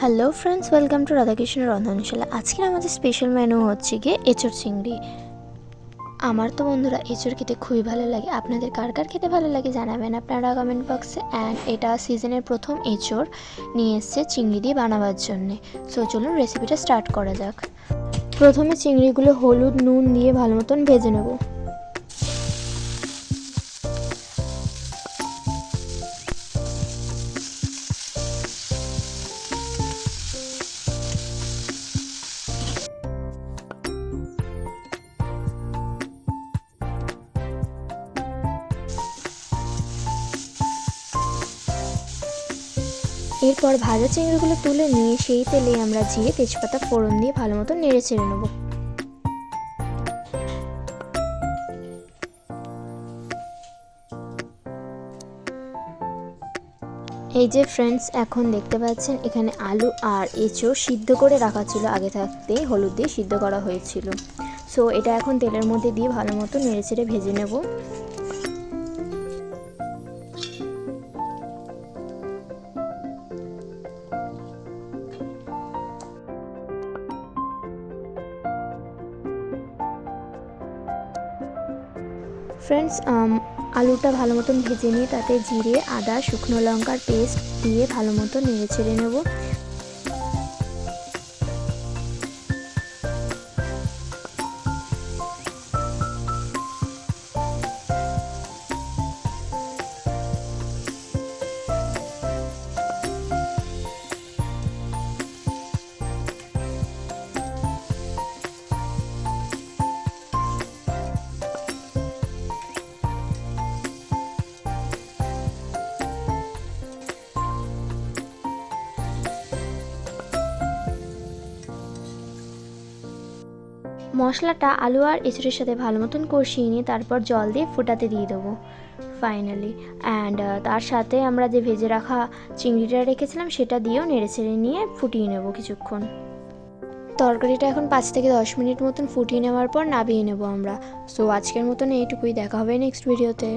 Hello friends welcome to Radhakrishna রন্ধনশালা আজকের আমাদের special menu হচ্ছে গিয়ে এঁচড় চিংড়ি। আমার তো বন্ধুরা এঁচড় খেতে খুবই ভালো লাগে। আপনাদের কার কার খেতে ভালো লাগে জানাবেন আপনারা কমেন্ট বক্সে অ্যান্ড এটা সিজনের প্রথম এঁচড় নিয়ে এসছে চিংড়ি দিয়ে বানাবার জন্যে। সো চলুন রেসিপিটা স্টার্ট করা যাক। প্রথমে চিংড়িগুলো হলুদ, নুন দিয়ে ভালো মতন ভেজে নেব। এরপর ভাজা চিংড়িগুলো তুলে নিয়ে সেই তেলে আমরা জিরে, তেজপাতা, ফোড়ন দিয়ে ভালো মতো নেড়ে ছেড়ে নেব। এই যে ফ্রেন্ডস এখন দেখতে পাচ্ছেন এখানে আলু আর এঁচো সিদ্ধ করে রাখা ছিল। আগে থাকতেই হলুদ দিয়ে সিদ্ধ করা হয়েছিল। সো এটা এখন তেলের মধ্যে দিয়ে ভালো মতো নেড়ে ছেড়ে ভেজে নেব। ফ্রেন্ডস um, আলুটা ভালো মতন ভেজে নিয়ে তাতে জিরে আদা শুকনো লঙ্কার পেস্ট দিয়ে ভালো মতো নেড়ে ছেড়ে নেব। মশলাটা আলু আর এঁচড়ের সাথে ভালো মতন কষিয়ে নিয়ে তারপর জল দিয়ে ফোটাতে দিয়ে দেবো ফাইনালি অ্যান্ড তার সাথে আমরা যে ভেজে রাখা চিংড়িটা রেখেছিলাম সেটা দিয়েও নেড়ে ছেড়ে নিয়ে ফুটিয়ে নেব কিছুক্ষণ। তরকারিটা এখন পাঁচ থেকে দশ মিনিট মতন ফুটিয়ে নেওয়ার পর নামিয়ে নেব আমরা। সো আজকের মতন এইটুকুই। দেখা হবে নেক্সট ভিডিওতে